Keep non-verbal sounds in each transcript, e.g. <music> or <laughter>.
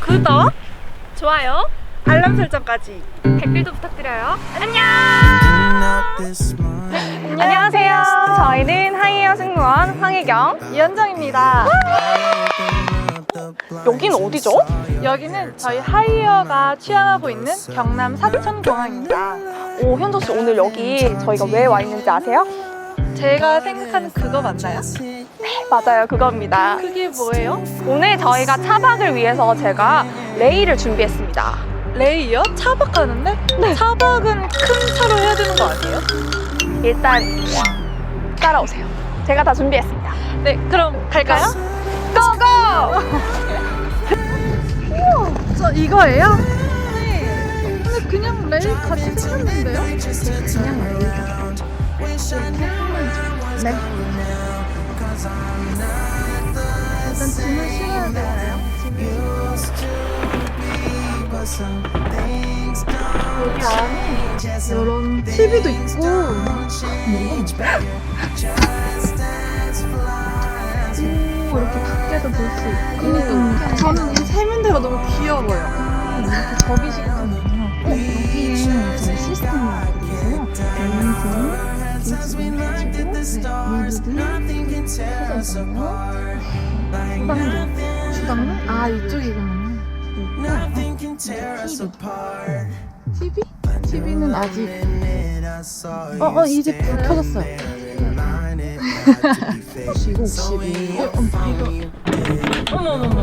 구독, 좋아요, 알람 설정까지. 댓글도 부탁드려요. 안녕! 안녕하세요. 저희는 하이어 승무원 황혜경, 이현정입니다. 여긴 어디죠? 여기는 저희 하이어가 취항하고 있는 경남 사천공항입니다. 오, 현정 씨 오늘 여기 저희가 왜 와 있는지 아세요? 제가 생각하는 그거 맞나요? 네, 맞아요. 그겁니다. 그게 뭐예요? 오늘 저희가 차박을 위해서 제가 레이를 준비했습니다. 레이요? 차박 가는데? 차박은 큰 차로 해야 되는 거 아니에요? 일단 따라오세요. 제가 다 준비했습니다. 네, 그럼 갈까요? 고고! 저 이거예요? 네. 근데 그냥 레이 같이 찍었는데요? 그냥 레이가. 네. 일단 짐을 실어야 되나요? 여기 안에 이런 TV도 있고 오, 이렇게 밖에서 볼 수 있고 저는 이 세면대가 너무 귀여워요 이렇게 접이식감이에요 어, 여기에 저희 시스템이 있거든요 레인즈, 게이트 해가지고 네, 무드는 해서 있어요 주방은? 아 이쪽이구나. TV? TV는 아직 어, 어 이제 불 켜졌어요. <laughs> 이거 혹시 어, 어, 이거. 어머머머.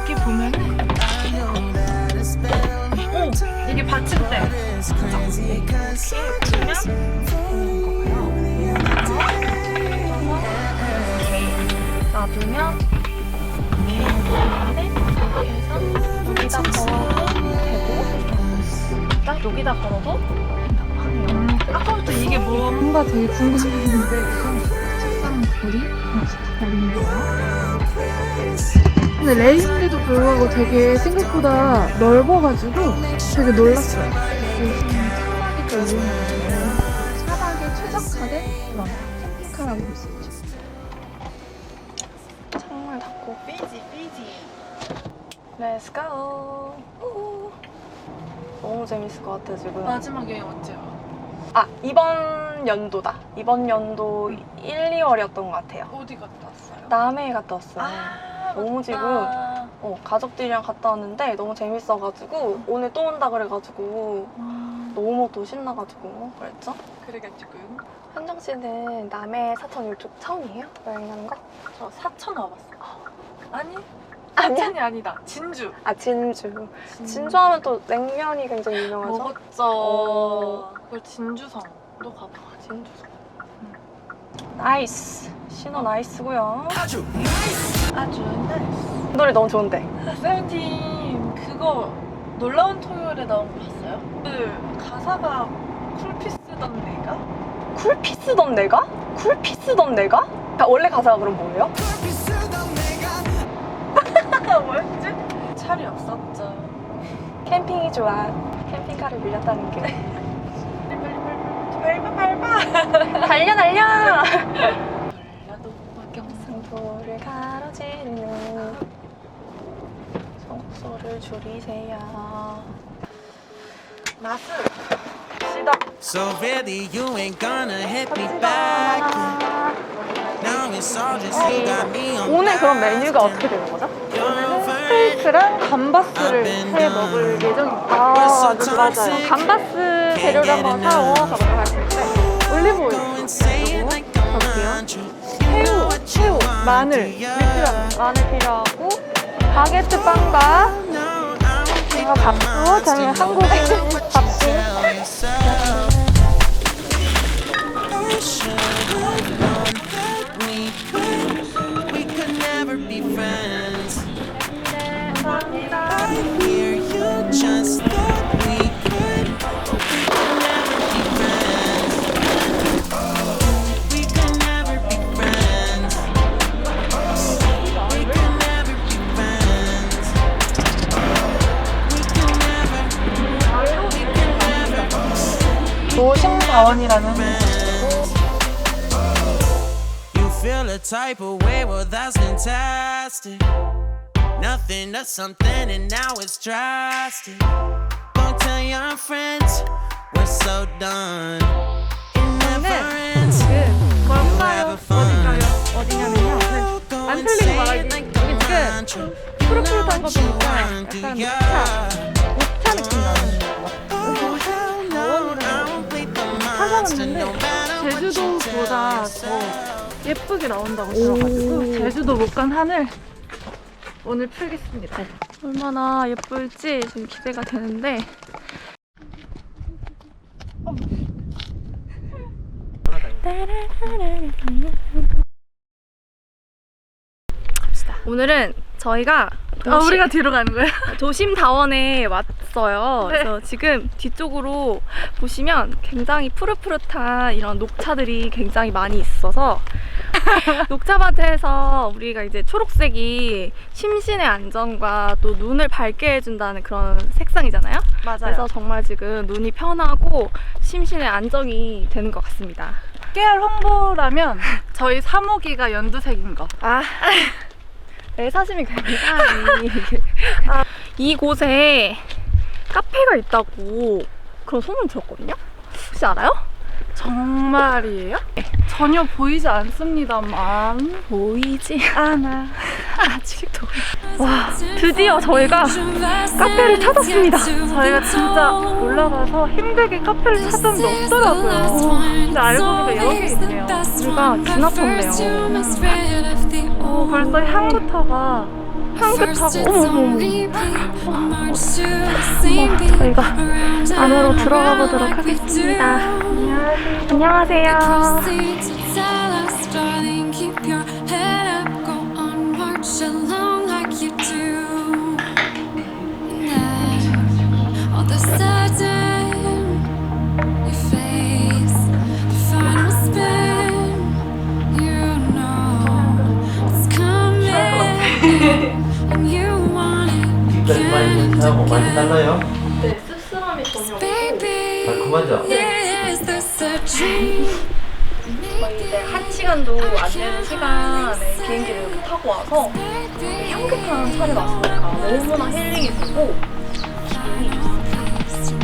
여기 보면 은 어, 이게 받침대 놔두면 여기다 걸어도 되고 딱 여기다 걸어도 된다고 하네요 아까부터 이게 뭐 뭔가 되게 궁금했는데 책상 거리 달린 거야. 근데 레인인데도 불구하고 되게 생각보다 넓어가지고 되게 놀랐어요. 또 유행하잖아요. 차박에 최적화된 그런 캠핑카라고 볼 수 있죠. 창문을 닫고 삐지 삐지. Let's go. 우후. 너무 재밌을 것 같아 지금. 마지막 여행 언제요? 아 이번 연도다. 이번 연도 1, 2월이었던 것 같아요. 어디 갔다 왔어요? 남해에 갔다 왔어요. 아, 너무. 지금 어, 가족들이랑 갔다 왔는데 너무 재밌어가지고 오늘 또 온다 그래가지고 아, 너무 또 신나가지고 그랬죠. 그래가지고 현정 씨는 남해 사천 이쪽 처음이에요? 여행하는 거? 저 사천 와봤어. <gasps> 아니 아니야. 사천이 아니다. 진주. 아 진주. 진주 하면 또 냉면이 굉장히 유명하죠. 먹었죠. 어. 그걸 진주성. 너 가봐. 진주. 나이스. 신호 나이스고요. 아주 나이스. 노래 너무 좋은데. 세븐틴 그거 놀라운 토요일에 나온 거 봤어요? 그 가사가 쿨피스던 내가? 쿨피스던 내가? 쿨피스던 내가? 아, 원래 가사가 그럼 뭐예요? <laughs> 뭐였지? 차이 없었죠. 캠핑이 좋아. 캠핑카를 빌렸다는 게. <laughs> 밟아 밟아. 달려 달려. <laughs> 가로지르는 속소를 줄이세요. 나스 시작. So really, you ain't gonna hit me back. Now it's all just you got me on. 오늘 그럼 메뉴가 어떻게 되는 거죠? friend. 스테이크랑 감바스를 해 먹을 예정입니다. 아, 맞아요. 감바스 재료를 한번 사러 가보도록 할 텐데 올리브 Go 오일, 마늘 필요. 마늘 필요하고 바게트 빵과 이거 밥도 밥도 tell yourself. I should've known never. 노심다원이라는 You feel a type of way, well, that's fantastic. Nothing to something, and now it's drastic. Don't tell your friends, we're so done. It never ends. 그 We'll 뭘까요? have fun. 어디냐면요. Go 안 and 틀리고 say 말하기. it like 여기 지금 mantra. 푸릇푸릇한 거 보니까 Want to, 약간 yeah. 녹차, 녹차 느낌 나는 것 같아요. You 제주도보다 더. 예쁘게 나온다고 들어가지고 제주도 못간 하늘 오늘 풀겠습니다. 얼마나 예쁠지 지금 기대가 되는데 갑시다. 오늘은 저희가 아, 우리가 뒤로 가는 거야? 도심 다원에 왔어요. 네. 그래서 지금 뒤쪽으로 보시면 굉장히 푸릇푸릇한 이런 녹차들이 굉장히 많이 있어서 <laughs> 녹차밭에서 우리가 이제 초록색이 심신의 안정과 또 눈을 밝게 해준다는 그런 색상이잖아요. 맞아요. 그래서 정말 지금 눈이 편하고 심신의 안정이 되는 것 같습니다. 깨알 홍보라면 저희 사모기가 연두색인 거. 아, <laughs> 애사심이 굉장히 <laughs> 아, 이곳에 카페가 있다고 그런 소문 들었거든요. 혹시 알아요? 정말이에요? 전혀 보이지 않습니다만. 보이지 않아 <laughs> 아직도 와 드디어 저희가 카페를 찾았습니다. 저희가 진짜 올라가서 힘들게 카페를 찾았는데 없더라고요. 근데 알고 보니까 여기 있네요. 우리가 지나쳤네요. 어, 벌써 향부터가 향긋하고 어머머머 저희가 안으로 들어가 보도록 하겠습니다. 안녕하세요. 진짜 많이 괜찮고 많이 달라요? 네, 씁쓸함이 전혀 없고 달콤하죠? 저희 이제 한 시간도 안 되는 시간에 비행기를 이렇게 타고 와서 향긋한 차를 마시니까 너무나 힐링이 되고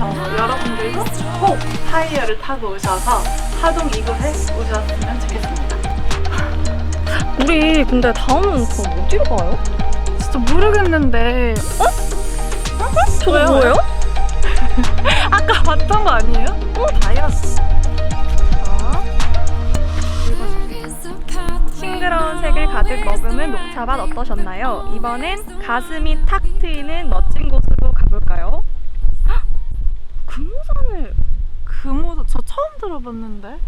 어, 여러분들도 꼭 하이어를 타고 오셔서 하동 이곳에 오셨으면 좋겠습니다. 우리 근데 다음은 그럼 어디로 가요? 진짜 모르겠는데 저거 왜요? 뭐예요? <laughs> 아까 봤던 거 아니에요? 어, 다이어스. 싱그러운 색을 가득 머금은 녹차밭 어떠셨나요? 이번엔 가슴이 탁 트이는 멋진 곳으로 가볼까요? 헉! 금호산을 금호도 저 처음 들어봤는데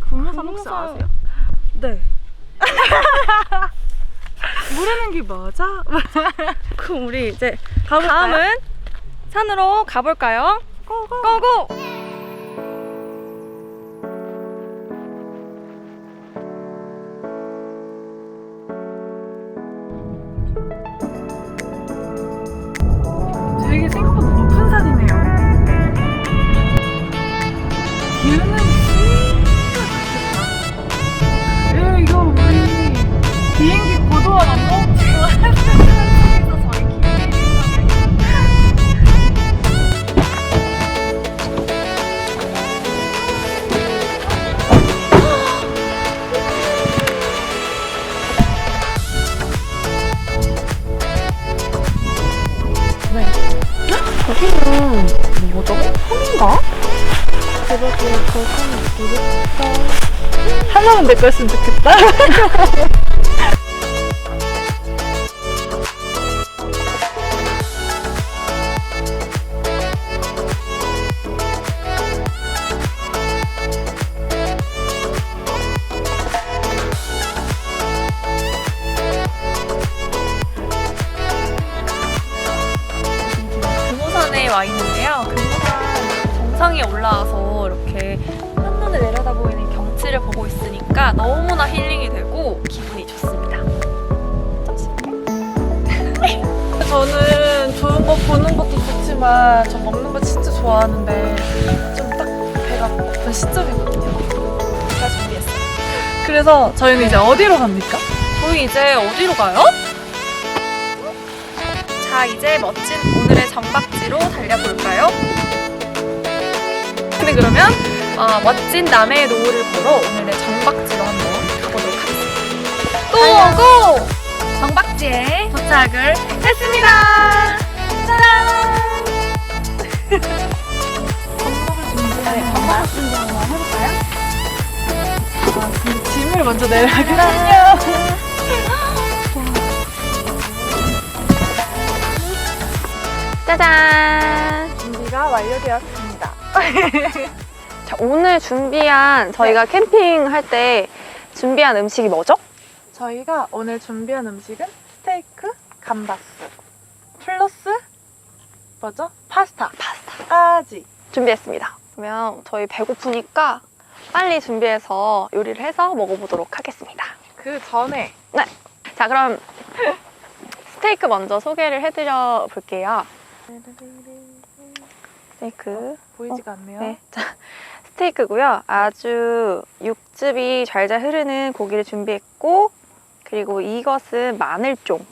금호산 혹시 금호산- 아세요? 네 <laughs> 모르는 게 맞아? <laughs> 그럼 우리 이제 가볼까요? 다음은 산으로 가볼까요? 고고 고고! 내 거였으면 좋겠다. 와 있는데요. 금호산 정상에 올라와서 있으니까 너무나 힐링이 되고 기분이 좋습니다. 저는 좋은 거 보는 것도 좋지만 저 먹는 거 진짜 좋아하는데 좀 딱 배가 고픈 시점이거든요. 제가 준비했어요. 그래서 저희는 이제 어디로 갑니까? 저희 이제 어디로 가요? 자, 이제 멋진 오늘의 정박지로 달려볼까요? 근데 그러면 어, 멋진 남해의 노을을 보러 오늘의 정박지로 한번 가보도록 하겠습니다. 고고! 정박지에 도착을 했습니다. 짜란! 짐을 먼저 내려야겠군요. 짜잔! 준비가 완료되었습니다. <laughs> 자, 오늘 준비한 저희가 캠핑할 때 준비한 음식이 뭐죠? 저희가 오늘 준비한 음식은 스테이크, 감바스, 플러스 뭐죠? 파스타. 파스타까지. 준비했습니다. 그러면 저희 배고프니까 빨리 준비해서 요리를 해서 먹어보도록 하겠습니다. 그 전에 자, 그럼 스테이크 먼저 소개를 해드려 볼게요. 스테이크. 보이지가 않네요. 네. 자, 스테이크고요. 아주 육즙이 잘잘 흐르는 고기를 준비했고, 그리고 이것은 마늘종.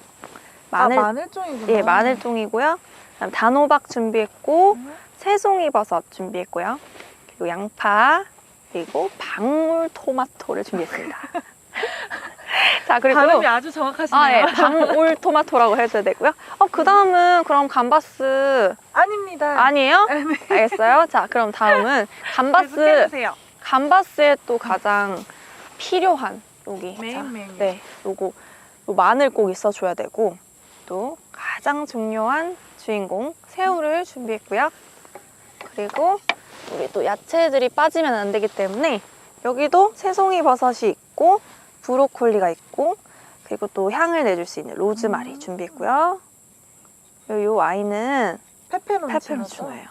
마늘, 아 마늘종이구나. 예, 마늘종이고요. 그다음 단호박 준비했고, 음. 새송이 버섯 준비했고요. 그리고 양파, 그리고 방울 토마토를 준비했습니다. <laughs> <laughs> 자, 그리고 발음이 아주 정확하시네요. 아, 예, 방울 토마토라고 해줘야 되고요. 어, 그 다음은 그럼 감바스 아닙니다. 아니에요? 네. 알겠어요. 자, 그럼 다음은 감바스. 계속해주세요. 감바스에 또 가장 필요한 여기 자, 메인. 네, 요거 요 마늘 꼭 있어줘야 되고 또 가장 중요한 주인공 새우를 준비했고요. 그리고 우리 또 야채들이 빠지면 안 되기 때문에 여기도 새송이 버섯이 있고 브로콜리가 있고 그리고 또 향을 내줄 수 있는 로즈마리 음. 준비했고요. 요, 요 와인은 페페론치노. 페페론치노예요.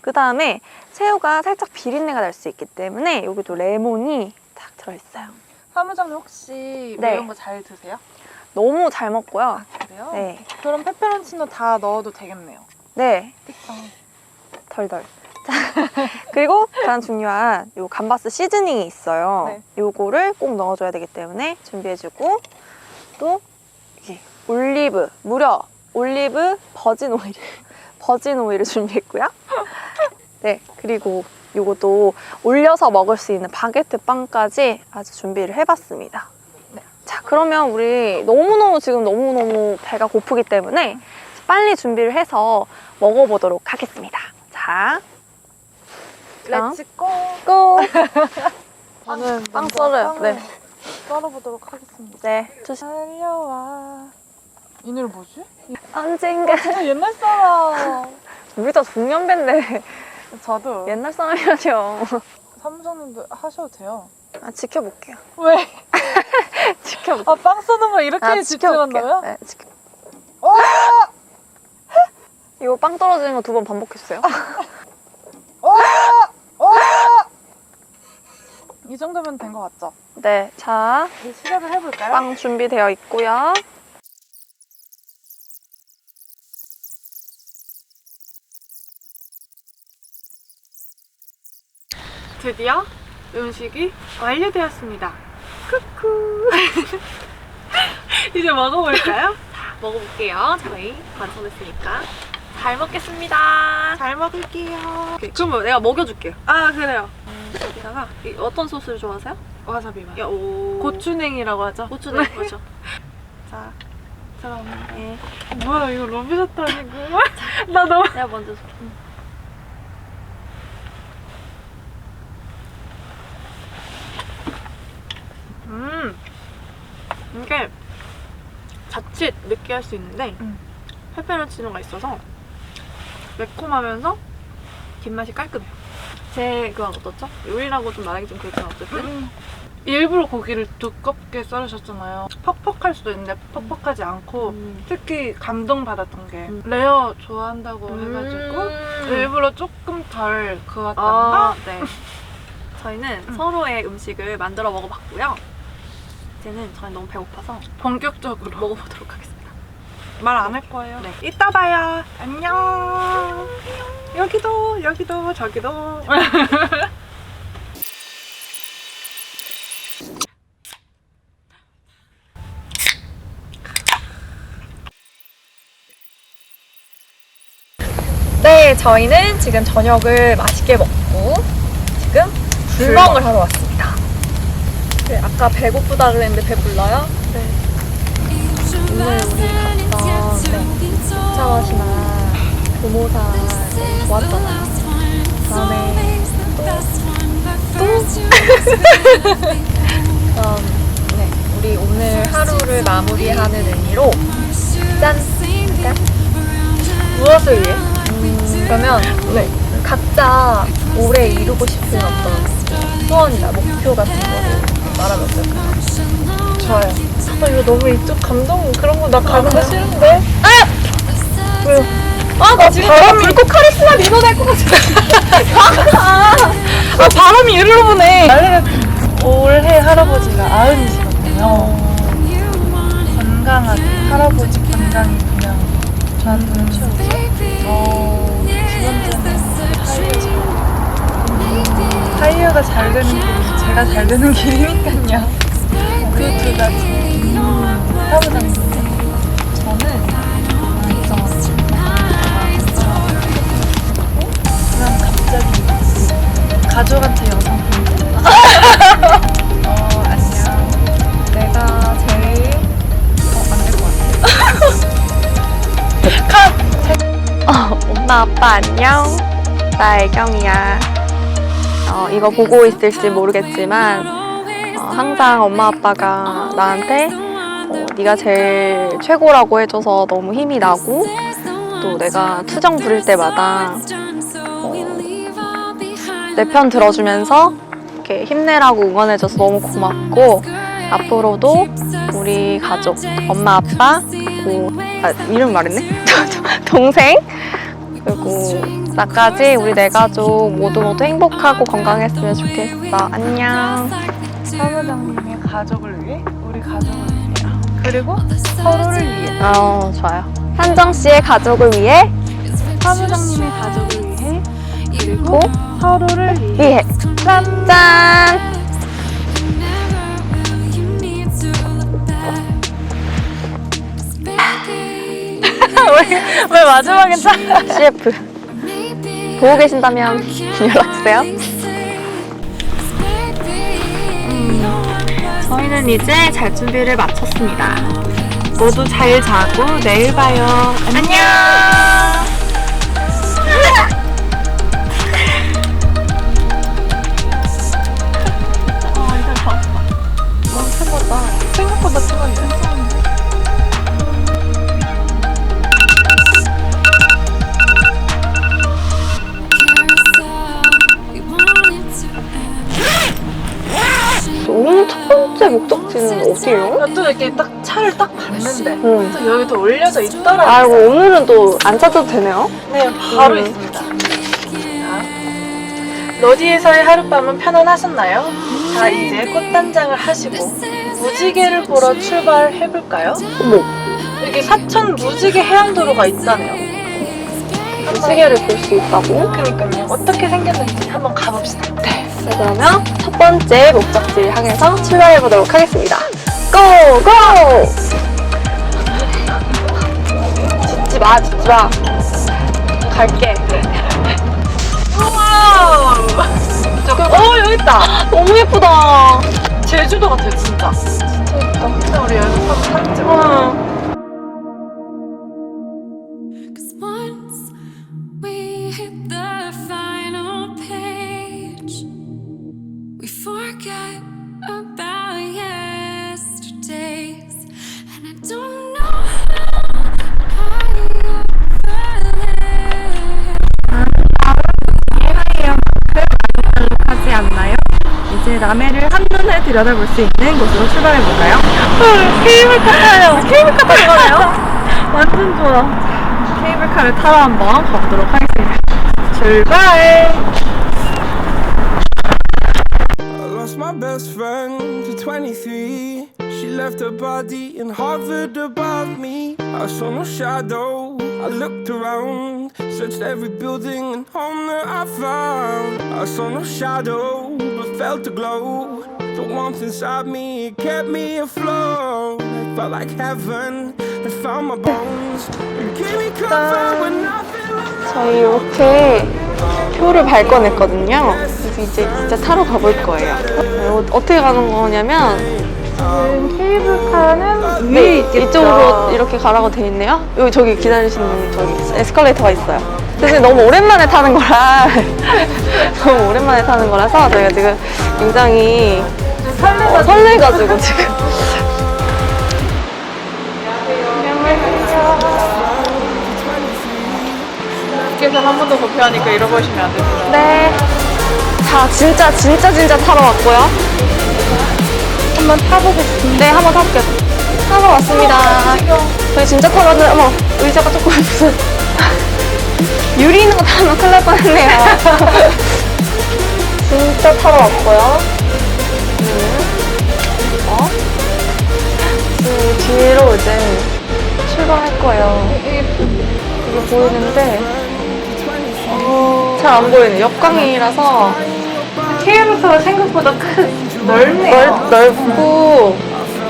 그 다음에 새우가 살짝 비린내가 날 수 있기 때문에 여기도 레몬이 딱 들어있어요. 사무장님 혹시 네. 매운 거 잘 드세요? 너무 잘 먹고요. 그래요? 네. 그럼 페페론치노 다 넣어도 되겠네요. 네. tiktok. 덜덜. 자, <laughs> 그리고 가장 중요한 요 감바스 시즈닝이 있어요. 네. 요거를 꼭 넣어줘야 되기 때문에 준비해주고 또 이게 올리브 무려 올리브 버진 오일 <laughs> 버진 오일을 준비했고요. 네 그리고 요것도 올려서 먹을 수 있는 바게트 빵까지 아주 준비를 해봤습니다. 네. 자 그러면 우리 너무너무 지금 너무너무 배가 고프기 때문에 빨리 준비를 해서 먹어보도록 하겠습니다. 자, 렛츠 고. 고! <laughs> 저는 빵 썰어요. 네. 썰어보도록 하겠습니다. 네, 조심. 달려와. 이 노래 뭐지? 언젠가. 진짜 옛날 사람. <laughs> 우리 다 동년배인데 저도 옛날 사람이라죠. 사무장님도 하셔도 돼요. 아, 지켜볼게요. 왜? <laughs> 지켜볼게요. 아, 빵 쏘는 거 이렇게 아, 집중한다고요? 네, 지켜. 이거 빵 떨어지는 거 두 번 반복했어요. 이 정도면 된 것 같죠? 네, 자, 이제 시작을 해볼까요? 빵 준비되어 있고요. 드디어 음식이 완료되었습니다. 쿠쿠. <laughs> 이제 먹어볼까요? 먹어볼게요. 저희 완성됐으니까. 잘 먹겠습니다. 잘 먹을게요. 그럼 내가 먹여줄게요. 아 그래요. 여기다가 이 어떤 소스를 좋아하세요? 와사비만. 야, 오. 고추냉이라고 하죠. 고추냉이 거죠. <laughs> 자, 들어갑니다. 네. 뭐야 이거 로비셔트 아니고? <laughs> 나 너무. 내가 먼저 줄게. 음. 이게 자칫 느끼할 수 있는데 음. 페페론치노가 있어서 매콤하면서 뒷맛이 깔끔해요. 제 그건 어떻죠? 요리라고 좀 말하기 좀 그렇지만 어쨌든 일부러 고기를 두껍게 썰으셨잖아요. 퍽퍽할 수도 있는데 퍽퍽하지 않고 음. 특히 감동받았던 게 음. 레어 좋아한다고 해가지고 음. 일부러 조금 덜 그었다가 아, <laughs> 네. 저희는 음. 서로의 음식을 만들어 먹어봤고요. 이제는 저희 너무 배고파서 본격적으로 먹어보도록 하겠습니다. 말 안 할 거예요. 네. 이따 봐요. 안녕. 여기도 여기도 저기도. <laughs> 네, 저희는 지금 저녁을 맛있게 먹고 지금 불멍을 하러 왔습니다. 네, 아까 배고프다 그랬는데 배불러요? 네. 오늘 금오사 좋았잖아요. 다음에 또? <laughs> 그럼 네, 우리 오늘 하루를 마무리하는 의미로 짠! 짠! 무엇을 위해? 음, 그러면 네, 각자 올해 이루고 싶은 어떤 소원이나 목표 같은 거를 말하면 어떨까요? 좋아요. 아, 이거 너무 이쪽 감동 그런 거 나 가는 거 싫은데? 아! 왜요? 아, 나 지금 바람 불꽃 카리스마 밀어낼 것 같아. 아, <laughs> 아, 바람이 이리로 부네. 올해 할아버지가 아흔이시거든요. 건강하게 할아버지 건강이 그냥 저한테는 최고죠. 어, 두 번째는 타이어. 타이어가 잘 되는 길이 제가 잘 되는 길이니까요. 그 두 가지. 사부장님. 갑자기 가족한테 영상 보내고 어, 안녕. 내가 제일 어, 엄마 아빠 안녕. 나 애경이야. 어, 이거 보고 있을지 모르겠지만 어, 항상 엄마 아빠가 나한테 어, 네가 제일 최고라고 해줘서 너무 힘이 나고 또 내가 투정 부릴 때마다 내 편 들어주면서 이렇게 힘내라고 응원해줘서 너무 고맙고 앞으로도 우리 가족 엄마 아빠 그리고 아, 이름 말했네? <laughs> 동생 그리고 나까지 우리 네 가족 모두 모두 행복하고 건강했으면 좋겠어. 안녕. 사부장님의 가족을 위해 우리 가족을 위해. 그리고 서로를 위해. 어 좋아요. 한정 씨의 가족을 위해. 사부장님의 가족을 위해 그리고 고 서로를 위해 위해 짠 왜 마지막엔 참 CF 보고 계신다면 연락주세요. 저희는 이제 잘 준비를 마쳤습니다. 모두 잘 자고 내일 봐요. 안녕. 생각보다 tim한데 오늘 첫 번째 목적지는 어디예요? 또 이렇게 딱 차를 딱 봤는데 응. 또 여기 또 올려져 있더라고요 아이고 오늘은 또 안 찾아도 되네요. 네 바로 음. 있습니다 자, 러디에서의 하룻밤은 편안하셨나요? 자 이제 꽃단장을 하시고 무지개를 보러 출발해볼까요? 어머, 여기 사천 무지개 해안도로가 있다네요 무지개를 볼 수 있다고? 그러니까요 어떻게 생겼는지 한번 가봅시다 네, 그러면 첫 번째 목적지 향해서 출발해 보도록 하겠습니다. 고! 고! 짖지 마, 짖지 마. 갈게. 와우 어 여기 있다 너무 예쁘다. 제주도 같아요 진짜. 진짜 우리 사진 사진 찍어 들여다볼 수 있는 곳으로 출발해볼까요? 케이블카 타요! 케이블카 타는 거네요? 완전 좋아. 케이블카를 타러 한번 가보도록 하겠습니다. 출발! I lost my best friend to 23. She left her body and hovered above me. I saw no shadow. I looked around, searched every building and home that I found. I saw no shadow, but felt a glow. The warmth inside me it kept me afloat. It felt like heaven. It found my bones. You keep me covered with nothing. 저희 이렇게 표를 발권했거든요. 그래서 이제 진짜 타러 가볼 거예요. 네, 어, 어떻게 가는 거냐면 케이블카는 네, 이쪽으로 이렇게 가라고 돼 있네요. 여기 저기 기다리시는 저기 에스컬레이터가 있어요. 근데 너무 오랜만에 타는 거라 <laughs> 너무 오랜만에 타는 거라서 저희가 지금 굉장히 어, 설레가지고 지금 밖에서 한 번 더 도피하니까 잃어버리시면 안 됩니다. 네. 자, 진짜, 진짜, 진짜 타러 왔고요. 한번 타보겠습니다. 네, 한번 타볼게요. 타러 왔습니다. 저희 진짜 타러 왔는데, 어머, 의자가 조금 무슨. 유리 있는 거 타면 큰일 날 뻔했네요. <laughs> 진짜 타러 왔고요. 음. 어? 그 뒤로 이제 출발할 거예요. 이게 보이는데, 잘안 보이네. 옆광이라서 케이블카가 생각보다 큰 넓네요. 넓, 넓고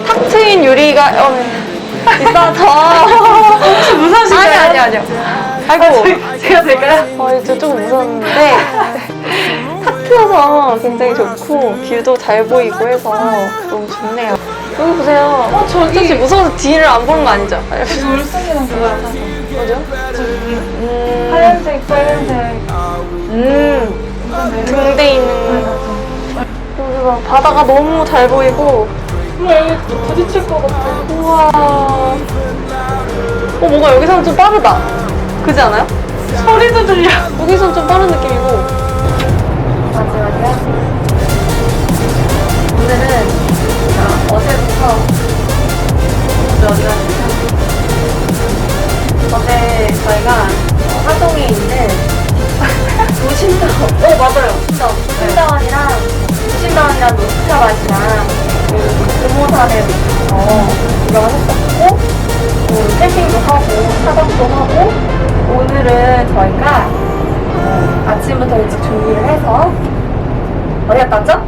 탁 트인 유리가 어, <laughs> 있어서 혹시 무서우신가요? 아니 아니 아니요. 아이고 제가 될까요? 어, 이제 좀 무서웠는데 <laughs> 탁 트여서 굉장히 좋고 길도 잘 보이고 해서 너무 좋네요. 여기 보세요. 어, 저기 사실 무서워서 뒤를 안 보는 거 아니죠? 물속에는 뭐야? 뭐죠? 음, 하얀색, 빨간색. 음, 등대 있는 여기 봐 바다가 너무 잘 보이고 정말 여기 부딪힐 것 같아. 우와. 어, 뭔가 여기서는 좀 빠르다. 그지 않아요? 소리도 들려. 여기서는 좀 빠른 느낌이고. 오늘은 아, 어제부터 어제 어디 갔지? 어제 저희가 어, 하동에 있는 도심다원, 어 맞아요, 도심다원이랑 도심다원이랑 그리고 금호산에 어, 구경을 했었고 또 캠핑도 하고 사박도 하고 오늘은 저희가 어, 아침부터 일찍 준비를 해서 어디 갔다 왔죠?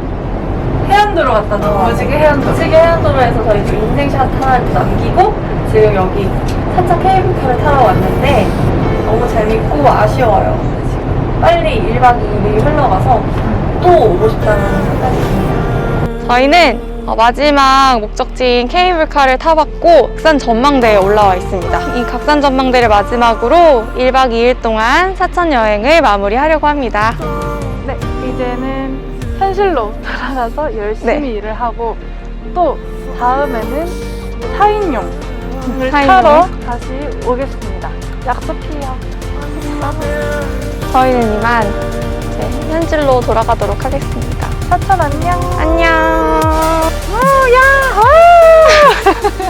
해안도로 갔다 왔죠. 무지개 해안도로. 무지개 해안도로에서 저희 지금 인생샷 하나를 남기고 지금 여기 사차 케이블카를 타러 왔는데 너무 재밌고 아쉬워요. 지금 빨리 1박 2일이 흘러가서 또 오고 싶다는 생각이 듭니다. 저희는 어, 마지막 목적지인 케이블카를 타봤고 각산 전망대에 올라와 있습니다. 이 각산 전망대를 마지막으로 1박 2일 동안 사천 여행을 마무리하려고 합니다. 네, 이제는 현실로 돌아가서 열심히 네. 일을 하고 또 다음에는 사인용을 타러 다시 오겠습니다. 약속해요. 저희는 이만 네, 현실로 돌아가도록 하겠습니다. 사천 안녕. 안녕. 오, 야, 오! <laughs>